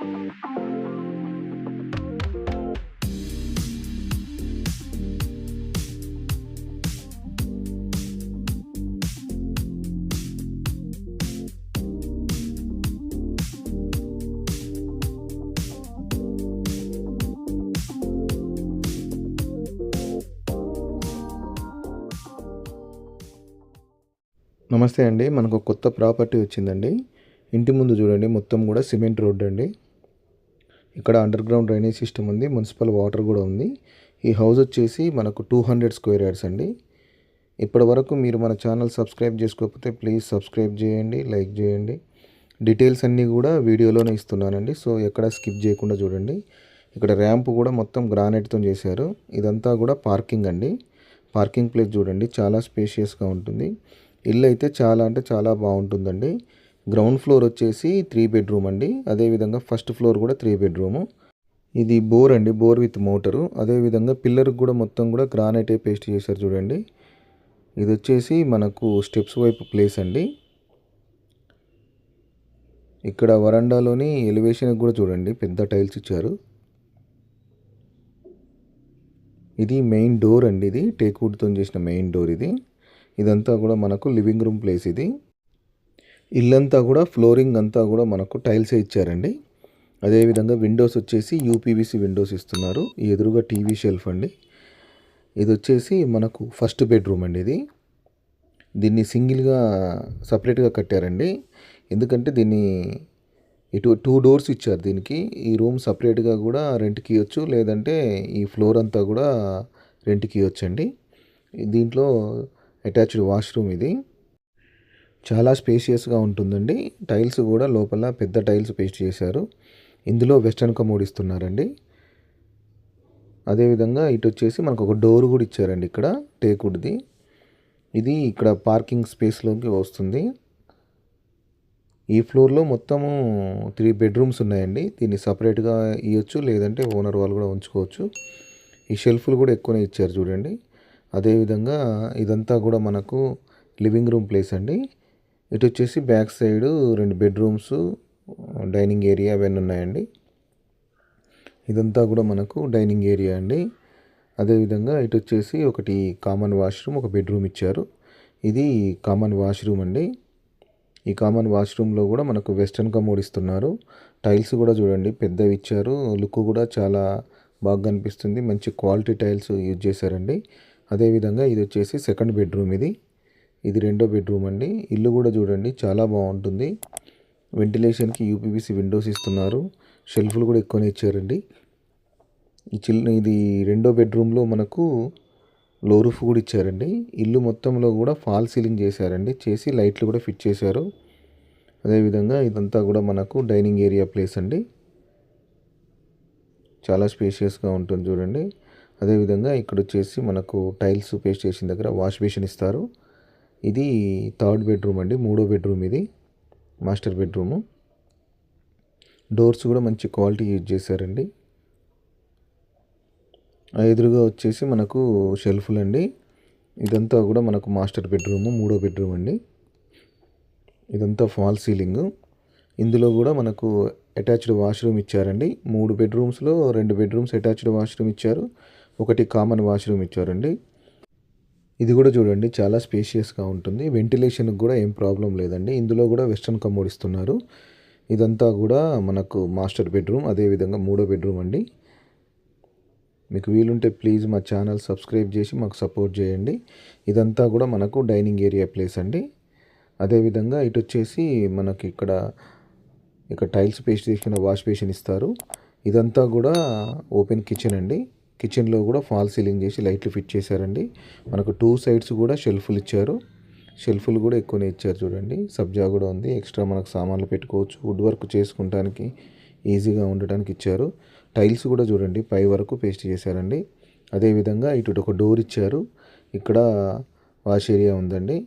నమస్తే అండి. మనకు కొత్త ప్రాపర్టీ వచ్చిందండి. ఇంటి ముందు చూడండి మొత్తం కూడా సిమెంట్ రోడ్ అండి. ఇక్కడ అండర్ గ్రౌండ్ డ్రైనేజ్ సిస్టమ్ ఉంది మున్సిపల్ వాటర్ కూడా ఉంది. ఈ హౌస్ వచ్చేసి మనకు టూ హండ్రెడ్ స్క్వేర్ యార్డ్స్ అండి. ఇప్పటి వరకు మీరు మన ఛానల్ సబ్స్క్రైబ్ చేసుకోకపోతే ప్లీజ్ సబ్స్క్రైబ్ చేయండి లైక్ చేయండి. డీటెయిల్స్ అన్నీ కూడా వీడియోలోనే ఇస్తున్నానండి సో ఎక్కడ స్కిప్ చేయకుండా చూడండి. ఇక్కడ ర్యాంప్ కూడా మొత్తం గ్రానైట్తో చేశారు. ఇదంతా కూడా పార్కింగ్ అండి. పార్కింగ్ ప్లేస్ చూడండి చాలా స్పేషియస్గా ఉంటుంది. ఇల్లు అయితే చాలా అంటే చాలా బాగుంటుందండి. గ్రౌండ్ ఫ్లోర్ వచ్చేసి త్రీ బెడ్రూమ్ అండి. అదేవిధంగా ఫస్ట్ ఫ్లోర్ కూడా త్రీ బెడ్రూము ఇది బోర్ అండి బోర్ విత్ మోటరు అదేవిధంగా పిల్లర్కి కూడా మొత్తం కూడా గ్రానైటే పేస్ట్ చేశారు చూడండి. ఇది వచ్చేసి మనకు స్టెప్స్ వైపు ప్లేస్ అండి. ఇక్కడ వరండాలోని ఎలివేషన్కి కూడా చూడండి పెద్ద టైల్స్ ఇచ్చారు. ఇది మెయిన్ డోర్ అండి ఇది. టేక్వుడ్తో చేసిన మెయిన్ డోర్ ఇది. ఇదంతా కూడా మనకు లివింగ్ రూమ్ ప్లేస్ ఇది. ఇల్లంతా కూడా ఫ్లోరింగ్ అంతా కూడా మనకు టైల్సే ఇచ్చారండి. అదేవిధంగా విండోస్ వచ్చేసి యూపీవీసీ విండోస్ ఇస్తున్నారు. ఎదురుగా టీవీ షెల్ఫ్ అండి. ఇది వచ్చేసి మనకు ఫస్ట్ బెడ్రూమ్ అండి ఇది. దీన్ని సింగిల్గా సపరేట్గా కట్టారండి. ఎందుకంటే దీన్ని ఇటు టూ డోర్స్ ఇచ్చారు దీనికి. ఈ రూమ్ సపరేట్గా కూడా రెంట్కి ఇవ్వచ్చు లేదంటే ఈ ఫ్లోర్ అంతా కూడా రెంట్కి ఇవ్వచ్చు అండి దీంట్లో అటాచ్డ్ వాష్రూమ్ ఇది. చాలా స్పేషియస్గా ఉంటుందండి. టైల్స్ కూడా లోపల పెద్ద టైల్స్ పేస్ట్ చేశారు. ఇందులో వెస్టర్న్ కమోడ్ ఇస్తున్నారండి. అదేవిధంగా ఇటు వచ్చేసి మనకు ఒక డోర్ కూడా ఇచ్చారండి ఇక్కడ టేకుడ్ది ఇది ఇక్కడ పార్కింగ్ స్పేస్లోకి వస్తుంది. ఈ ఫ్లోర్లో మొత్తము త్రీ బెడ్రూమ్స్ ఉన్నాయండి. దీన్ని సపరేట్గా ఇవ్వచ్చు లేదంటే ఓనర్ వాళ్ళు కూడా ఉంచుకోవచ్చు. ఈ షెల్ఫ్లు కూడా ఎక్కువనే ఇచ్చారు చూడండి. అదేవిధంగా ఇదంతా కూడా మనకు లివింగ్ రూమ్ ప్లేస్ అండి. ఇటు వచ్చేసి బ్యాక్ సైడ్ రెండు బెడ్రూమ్స్ డైనింగ్ ఏరియా అవన్నీ ఉన్నాయండి. ఇదంతా కూడా మనకు డైనింగ్ ఏరియా అండి. అదేవిధంగా ఇటు వచ్చేసి ఒకటి కామన్ వాష్రూమ్ ఒక బెడ్రూమ్ ఇచ్చారు. ఇది కామన్ వాష్రూమ్ అండి. ఈ కామన్ వాష్రూమ్లో కూడా మనకు వెస్ట్రన్ కమోడ్ ఇస్తున్నారు. టైల్స్ కూడా చూడండి పెద్దవి ఇచ్చారు. లుక్ కూడా చాలా బాగా కనిపిస్తుంది మంచి క్వాలిటీ టైల్స్ యూజ్ చేశారండి. అదేవిధంగా ఇది వచ్చేసి సెకండ్ బెడ్రూమ్ ఇది. ఇది రెండో బెడ్రూమ్ అండి. ఇల్లు కూడా చూడండి చాలా బాగుంటుంది. వెంటిలేషన్కి యూపీపీసీ విండోస్ ఇస్తున్నారు. షెల్ఫ్లు కూడా ఎక్కువనే ఇచ్చారండి. ఈ చిల్ ఇది రెండో బెడ్రూమ్లో మనకు లో రూఫ్ కూడా ఇచ్చారండి. ఇల్లు మొత్తంలో కూడా ఫాల్ సీలింగ్ చేశారండి. చేసి లైట్లు కూడా ఫిట్ చేశారు. అదేవిధంగా ఇదంతా కూడా మనకు డైనింగ్ ఏరియా ప్లేస్ అండి. చాలా స్పేషియస్గా ఉంటుంది చూడండి. అదేవిధంగా ఇక్కడ వచ్చేసి మనకు టైల్స్ పేస్ట్ చేసిన దగ్గర వాష్ బేసిన్ ఇస్తారు. ఇది థర్డ్ బెడ్రూమ్ అండి మూడో బెడ్రూమ్ ఇది మాస్టర్ బెడ్రూము. డోర్స్ కూడా మంచి క్వాలిటీ యూజ్ చేశారండి. ఆ ఎదురుగా వచ్చేసి మనకు షెల్ఫ్లు అండి. ఇదంతా కూడా మనకు మాస్టర్ బెడ్రూమ్ మూడో బెడ్రూమ్ అండి. ఇదంతా ఫాల్ సీలింగ్. ఇందులో కూడా మనకు అటాచ్డ్ వాష్రూమ్ ఇచ్చారండి. మూడు బెడ్రూమ్స్లో రెండు బెడ్రూమ్స్ అటాచ్డ్ వాష్రూమ్ ఇచ్చారు. ఒకటి కామన్ వాష్రూమ్ ఇచ్చారండి. ఇది కూడా చూడండి చాలా స్పేషియస్గా ఉంటుంది. వెంటిలేషన్కి కూడా ఏం ప్రాబ్లం లేదండి. ఇందులో కూడా వెస్ట్రన్ కమోడ్ ఇస్తున్నారు. ఇదంతా కూడా మనకు మాస్టర్ బెడ్రూమ్ అదేవిధంగా మూడో బెడ్రూమ్ అండి. మీకు వీలుంటే ప్లీజ్ మా ఛానల్ సబ్స్క్రైబ్ చేసి మాకు సపోర్ట్ చేయండి. ఇదంతా కూడా మనకు డైనింగ్ ఏరియా ప్లేస్ అండి. అదేవిధంగా ఇటు వచ్చేసి మనకి ఇక్కడ ఇక్కడ టైల్స్ పేస్ట్ చేసిన వాష్ బేసిన్ ఇస్తారు. ఇదంతా కూడా ఓపెన్ కిచెన్ అండి. కిచెన్లో కూడా ఫాల్ సీలింగ్ చేసి లైట్లు ఫిట్ చేశారండి. మనకు టూ సైడ్స్ కూడా షెల్ఫ్లు ఇచ్చారు. షెల్ఫ్లు కూడా ఎక్కువనే ఇచ్చారు చూడండి. సబ్జా కూడా ఉంది. ఎక్స్ట్రా మనకు సామాన్లు పెట్టుకోవచ్చు. వుడ్ వర్క్ చేసుకుంటానికి ఈజీగా ఉండటానికి ఇచ్చారు. టైల్స్ కూడా చూడండి. పై వరకు పేస్ట్ చేశారండి. అదేవిధంగా ఇటు ఒక డోర్ ఇచ్చారు. ఇక్కడ వాష్ ఏరియా ఉందండి.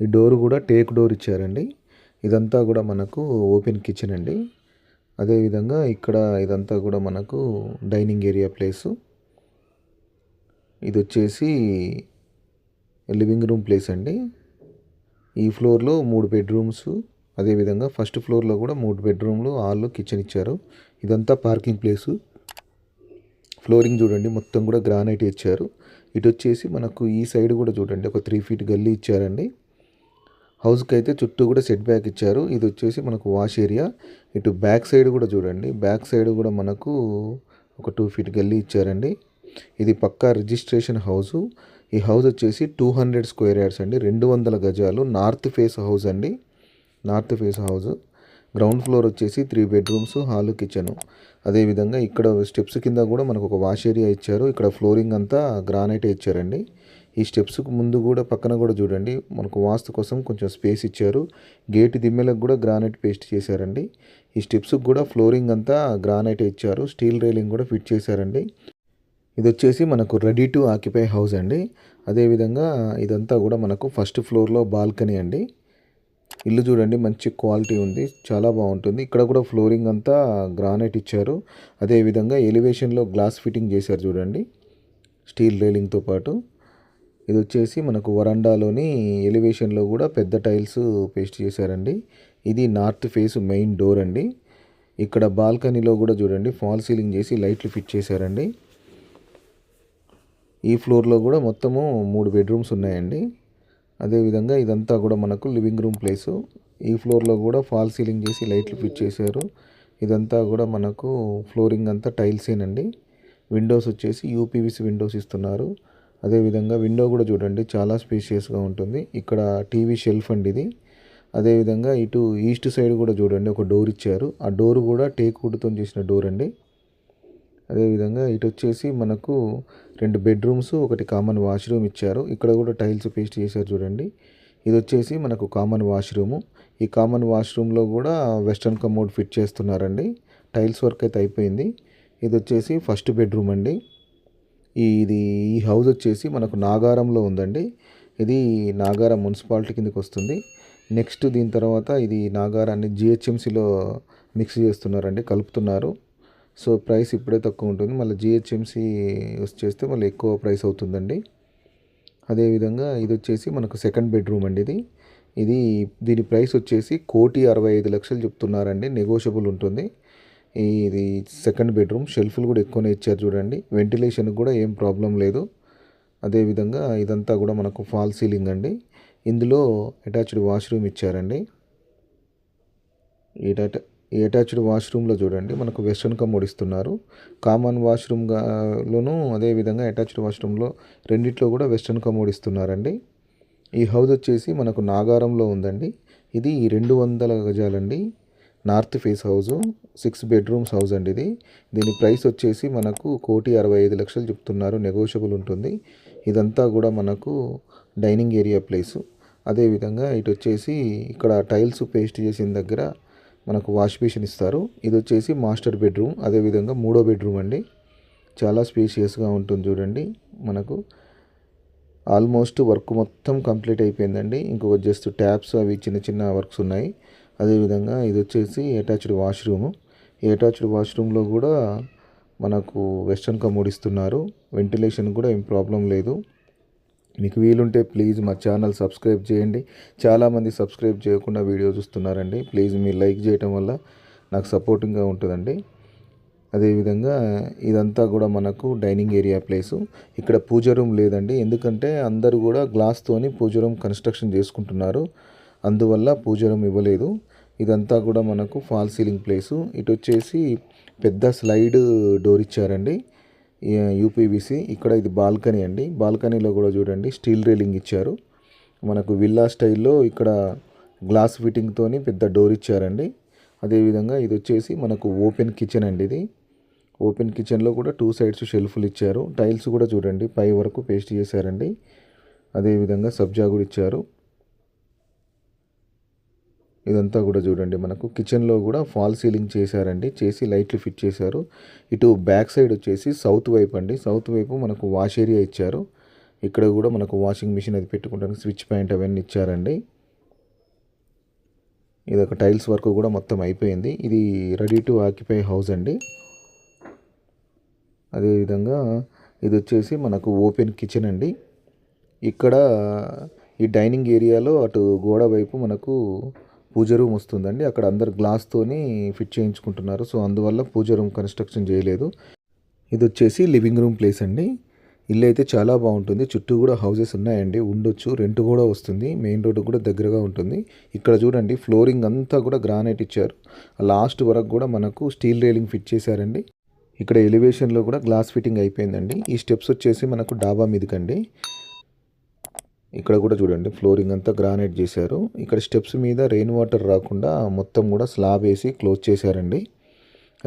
ఈ డోర్ కూడా టేక్ డోర్ ఇచ్చారండి. ఇదంతా కూడా మనకు ఓపెన్ కిచెన్ అండి. అదేవిధంగా ఇక్కడ ఇదంతా కూడా మనకు డైనింగ్ ఏరియా ప్లేసు. ఇది వచ్చేసి లివింగ్ రూమ్ ప్లేస్ అండి. ఈ ఫ్లోర్లో మూడు బెడ్రూమ్స్ అదేవిధంగా ఫస్ట్ ఫ్లోర్లో కూడా మూడు బెడ్రూమ్లు హాల్లో కిచెన్ ఇచ్చారు. ఇదంతా పార్కింగ్ ప్లేసు. ఫ్లోరింగ్ చూడండి మొత్తం కూడా గ్రానైట్ ఇచ్చారు. ఇటు వచ్చేసి మనకు ఈ సైడ్ కూడా చూడండి ఒక త్రీ ఫీట్ గల్లీ ఇచ్చారండి. హౌస్కి అయితే చుట్టూ కూడా సెట్ బ్యాక్ ఇచ్చారు. ఇది వచ్చేసి మనకు వాష్ ఏరియా. ఇటు బ్యాక్ సైడ్ కూడా చూడండి. బ్యాక్ సైడ్ కూడా మనకు ఒక టూ ఫీట్ గల్లీ ఇచ్చారండి. ఇది పక్కా రిజిస్ట్రేషన్ హౌస్. ఈ హౌస్ వచ్చేసి టూ హండ్రెడ్ స్క్వేర్ యార్డ్స్ అండి. రెండు వందల గజాలు. నార్త్ ఫేస్ హౌస్ అండి. North face house. Ground floor వచ్చేసి త్రీ బెడ్రూమ్స్ హాల్ కిచెన్. అదేవిధంగా ఇక్కడ స్టెప్స్ కింద కూడా మనకు ఒక వాష్ ఏరియా ఇచ్చారు. ఇక్కడ ఫ్లోరింగ్ అంతా గ్రానైట్ ఇచ్చారండి. ఈ స్టెప్స్కు ముందు కూడా పక్కన కూడా చూడండి. మనకు వాస్తు కోసం కొంచెం స్పేస్ ఇచ్చారు. గేట్ దిమ్మెలకు కూడా గ్రానైట్ పేస్ట్ చేశారండి. ఈ స్టెప్స్కి కూడా ఫ్లోరింగ్ అంతా గ్రానైట్ ఇచ్చారు. స్టీల్ రైలింగ్ కూడా ఫిట్ చేశారండి. ఇది వచ్చేసి మనకు రెడీ టు ఆక్యుపై హౌస్ అండి. అదేవిధంగా ఇదంతా కూడా మనకు ఫస్ట్ ఫ్లోర్లో బాల్కనీ అండి. ఇల్లు చూడండి మంచి క్వాలిటీ ఉంది. చాలా బాగుంటుంది. ఇక్కడ కూడా ఫ్లోరింగ్ అంతా గ్రానైట్ ఇచ్చారు. అదేవిధంగా ఎలివేషన్లో గ్లాస్ ఫిట్టింగ్ చేశారు చూడండి. స్టీల్ రైలింగ్తో పాటు. ఇది వచ్చేసి మనకు వరండాలోని ఎలివేషన్లో కూడా పెద్ద టైల్స్ పేస్ట్ చేశారండి. ఇది నార్త్ ఫేస్ మెయిన్ డోర్ అండి. ఇక్కడ బాల్కనీలో కూడా చూడండి ఫాల్ సీలింగ్ చేసి లైట్లు ఫిట్ చేశారండి. ఈ ఫ్లోర్లో కూడా మొత్తము మూడు బెడ్రూమ్స్ ఉన్నాయండి. అదేవిధంగా ఇదంతా కూడా మనకు లివింగ్ రూమ్ ప్లేసు. ఈ ఫ్లోర్లో కూడా ఫాల్ సీలింగ్ చేసి లైట్లు ఫిట్ చేశారు. ఇదంతా కూడా మనకు ఫ్లోరింగ్ అంతా టైల్సేనండి. విండోస్ వచ్చేసి యూపీవీసీ విండోస్ ఇస్తున్నారు. అదేవిధంగా విండో కూడా చూడండి చాలా స్పేషియస్గా ఉంటుంది. ఇక్కడ టీవీ షెల్ఫ్ అండి ఇది. అదేవిధంగా ఇటు ఈస్ట్ సైడ్ కూడా చూడండి ఒక డోర్ ఇచ్చారు. ఆ డోర్ కూడా టేక్ వుడ్తో చేసిన డోర్ అండి. అదేవిధంగా ఇటు వచ్చేసి మనకు రెండు బెడ్రూమ్స్ ఒకటి కామన్ వాష్రూమ్ ఇచ్చారు. ఇక్కడ కూడా టైల్స్ పేస్ట్ చేశారు చూడండి. ఇది వచ్చేసి మనకు కామన్ వాష్రూము ఈ కామన్ వాష్రూమ్లో కూడా వెస్ట్రన్ కమోడ్ ఫిట్ చేస్తున్నారండి. టైల్స్ వర్క్ అయితే అయిపోయింది. ఇది వచ్చేసి ఫస్ట్ బెడ్రూమ్ అండి. ఇది ఈ హౌస్ వచ్చేసి మనకు నాగారంలో ఉందండి. ఇది నాగారం మున్సిపాలిటీ కిందకి వస్తుంది. నెక్స్ట్ దీని తర్వాత ఇది నాగారాన్ని జిహెచ్ఎంసీలో మిక్స్ చేస్తున్నారండి కలుపుతున్నారు. సో ప్రైస్ ఇప్పుడే తక్కువ ఉంటుంది. మళ్ళీ జిహెచ్ఎంసీ వచ్చేస్తే మళ్ళీ ఎక్కువ ప్రైస్ అవుతుందండి. అదేవిధంగా ఇది వచ్చేసి మనకు సెకండ్ బెడ్రూమ్ అండి ఇది. ఇది దీని ప్రైస్ వచ్చేసి కోటి అరవై ఐదు లక్షలు చెప్తున్నారండి. నెగోషియబుల్ ఉంటుంది. ఇది సెకండ్ బెడ్రూమ్ షెల్ఫ్లు కూడా ఎక్కువనే ఇచ్చారు చూడండి. వెంటిలేషన్ కూడా ఏం ప్రాబ్లం లేదు. అదేవిధంగా ఇదంతా కూడా మనకు ఫాల్ సీలింగ్ అండి. ఇందులో అటాచ్డ్ వాష్రూమ్ ఇచ్చారండి. ఈ ఈ అటాచ్డ్ వాష్రూమ్లో చూడండి. మనకు వెస్ట్రన్ కమోడ్ ఇస్తున్నారు. కామన్ వాష్రూమ్ అదేవిధంగా అటాచ్డ్ వాష్రూమ్లో రెండిట్లో కూడా వెస్ట్రన్ కమోడ్ ఇస్తున్నారండి. ఈ హౌస్ వచ్చేసి మనకు నాగారంలో ఉందండి. ఇది రెండు వందల గజాలండి. North face house six bedrooms house అండి ఇది. దీని ప్రైస్ వచ్చేసి మనకు కోటి అరవై ఐదు లక్షలు చెప్తున్నారు. నెగోషియబుల్ ఉంటుంది. ఇదంతా కూడా మనకు డైనింగ్ ఏరియా ప్లేసు. అదేవిధంగా ఇటు వచ్చేసి ఇక్కడ టైల్స్ పేస్ట్ చేసిన దగ్గర మనకు వాష్ బేసిన్ ఇస్తారు. ఇది వచ్చేసి మాస్టర్ బెడ్రూమ్. అదేవిధంగా మూడో బెడ్రూమ్ అండి. చాలా స్పేషియస్గా ఉంటుంది చూడండి. మనకు ఆల్మోస్ట్ వర్క్ మొత్తం కంప్లీట్ అయిపోయిందండి. ఇంకొక జస్ట్ ట్యాప్స్ అవి చిన్న చిన్న వర్క్స్ ఉన్నాయి. అదేవిధంగా ఇది వచ్చేసి అటాచ్డ్ వాష్రూమ్. ఈ అటాచ్డ్ వాష్రూమ్లో కూడా మనకు వెస్ట్రన్ కమోడ్ ఇస్తున్నారు. వెంటిలేషన్ కూడా ఏం ప్రాబ్లం లేదు. మీకు వీలుంటే ప్లీజ్ మా ఛానల్ సబ్స్క్రైబ్ చేయండి. చాలామంది సబ్స్క్రైబ్ చేయకుండా వీడియో చూస్తున్నారండి. ప్లీజ్ మీరు లైక్ చేయటం వల్ల నాకు సపోర్టింగ్గా ఉంటుందండి. అదేవిధంగా ఇదంతా కూడా మనకు డైనింగ్ ఏరియా ప్లేసు. ఇక్కడ పూజ రూమ్ లేదండి. ఎందుకంటే అందరూ కూడా గ్లాస్తోని పూజ రూమ్ కన్స్ట్రక్షన్ చేసుకుంటున్నారు. అందువల్ల పూజ ఇవ్వలేదు. ఇదంతా కూడా మనకు ఫాల్ సీలింగ్ ప్లేసు. ఇటు వచ్చేసి పెద్ద స్లైడ్ డోర్ ఇచ్చారండి. యూపీవీసీ. ఇక్కడ ఇది బాల్కనీ అండి. బాల్కనీలో కూడా చూడండి స్టీల్ రేలింగ్ ఇచ్చారు. మనకు విల్లా స్టైల్లో ఇక్కడ గ్లాస్ ఫిట్టింగ్తోని పెద్ద డోర్ ఇచ్చారండి. అదేవిధంగా ఇది వచ్చేసి మనకు ఓపెన్ కిచెన్ అండి ఇది. ఓపెన్ కిచెన్లో కూడా టూ సైడ్స్ షెల్ఫ్లు ఇచ్చారు. టైల్స్ కూడా చూడండి పై వరకు పేస్ట్ చేశారండి. అదేవిధంగా సబ్జా కూడా ఇచ్చారు. ఇదంతా కూడా చూడండి మనకు. కిచెన్లో కూడా ఫాల్ సీలింగ్ చేశారండి. చేసి లైట్లు ఫిట్ చేశారు. ఇటు బ్యాక్ సైడ్ వచ్చేసి సౌత్ వైపు అండి. సౌత్ వైపు మనకు వాష్ ఏరియా ఇచ్చారు. ఇక్కడ కూడా మనకు వాషింగ్ మిషన్ అది పెట్టుకోవడానికి స్విచ్ పాయింట్ అవన్నీ ఇచ్చారండి. ఇది ఒక టైల్స్ వర్క్ కూడా మొత్తం అయిపోయింది. ఇది రెడీ టు ఆక్యుపై హౌస్ అండి. అదేవిధంగా ఇది వచ్చేసి మనకు ఓపెన్ కిచెన్ అండి. ఇక్కడ ఈ డైనింగ్ ఏరియాలో అటు గోడ వైపు మనకు పూజ రూమ్ వస్తుందండి. అక్కడ అందరు గ్లాస్తోని ఫిట్ చేయించుకుంటున్నారు. సో అందువల్ల పూజ రూమ్ కన్స్ట్రక్షన్ చేయలేదు. ఇది వచ్చేసి లివింగ్ రూమ్ ప్లేస్ అండి. ఇల్లు అయితే చాలా బాగుంటుంది. చుట్టూ కూడా హౌసెస్ ఉన్నాయండి. ఉండొచ్చు. రెంట్ కూడా వస్తుంది. మెయిన్ రోడ్డు కూడా దగ్గరగా ఉంటుంది. ఇక్కడ చూడండి ఫ్లోరింగ్ అంతా కూడా గ్రానైట్ ఇచ్చారు. లాస్ట్ వరకు కూడా మనకు స్టీల్ రైలింగ్ ఫిట్ చేశారండి. ఇక్కడ ఎలివేషన్లో కూడా గ్లాస్ ఫిట్టింగ్ అయిపోయిందండి. ఈ స్టెప్స్ వచ్చేసి మనకు డాబా మీదకండి. ఇక్కడ కూడా చూడండి ఫ్లోరింగ్ అంతా గ్రానైట్ చేశారు. ఇక్కడ స్టెప్స్ మీద రెయిన్ వాటర్ రాకుండా మొత్తం కూడా స్లాబ్ వేసి క్లోజ్ చేశారండి.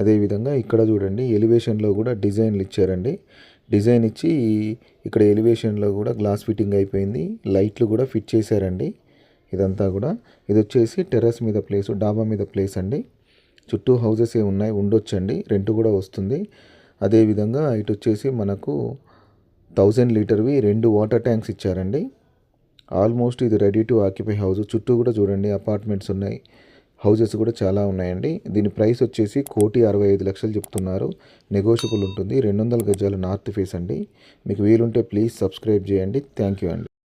అదేవిధంగా ఇక్కడ చూడండి ఎలివేషన్లో కూడా డిజైన్లు ఇచ్చారండి. డిజైన్ ఇచ్చి ఇక్కడ ఎలివేషన్లో కూడా గ్లాస్ ఫిట్టింగ్ అయిపోయింది. లైట్లు కూడా ఫిట్ చేశారండి. ఇదంతా కూడా. ఇది వచ్చేసి టెర్రస్ మీద ప్లేస్ డాబా మీద ప్లేస్ అండి. చుట్టూ హౌసెస్ ఏ ఉన్నాయి ఉండొచ్చండి. రెంట్ కూడా వస్తుంది. అదేవిధంగా ఇటు వచ్చేసి మనకు థౌజండ్ లీటర్వి రెండు వాటర్ ట్యాంక్స్ ఇచ్చారండి. ఆల్మోస్ట్ ఇది రెడీ టు ఆక్యుపై హౌస్. చుట్టూ కూడా చూడండి అపార్ట్మెంట్స్ ఉన్నాయి. హౌజెస్ కూడా చాలా ఉన్నాయండి. దీని ప్రైస్ వచ్చేసి కోటి అరవై ఐదు లక్షలు చెప్తున్నారు. నెగోషియబుల్ ఉంటుంది. రెండు వందల గజాలు నార్త్ ఫేస్ అండి. మీకు వీలుంటే ప్లీజ్ సబ్స్క్రైబ్ చేయండి. థ్యాంక్ యూ అండి.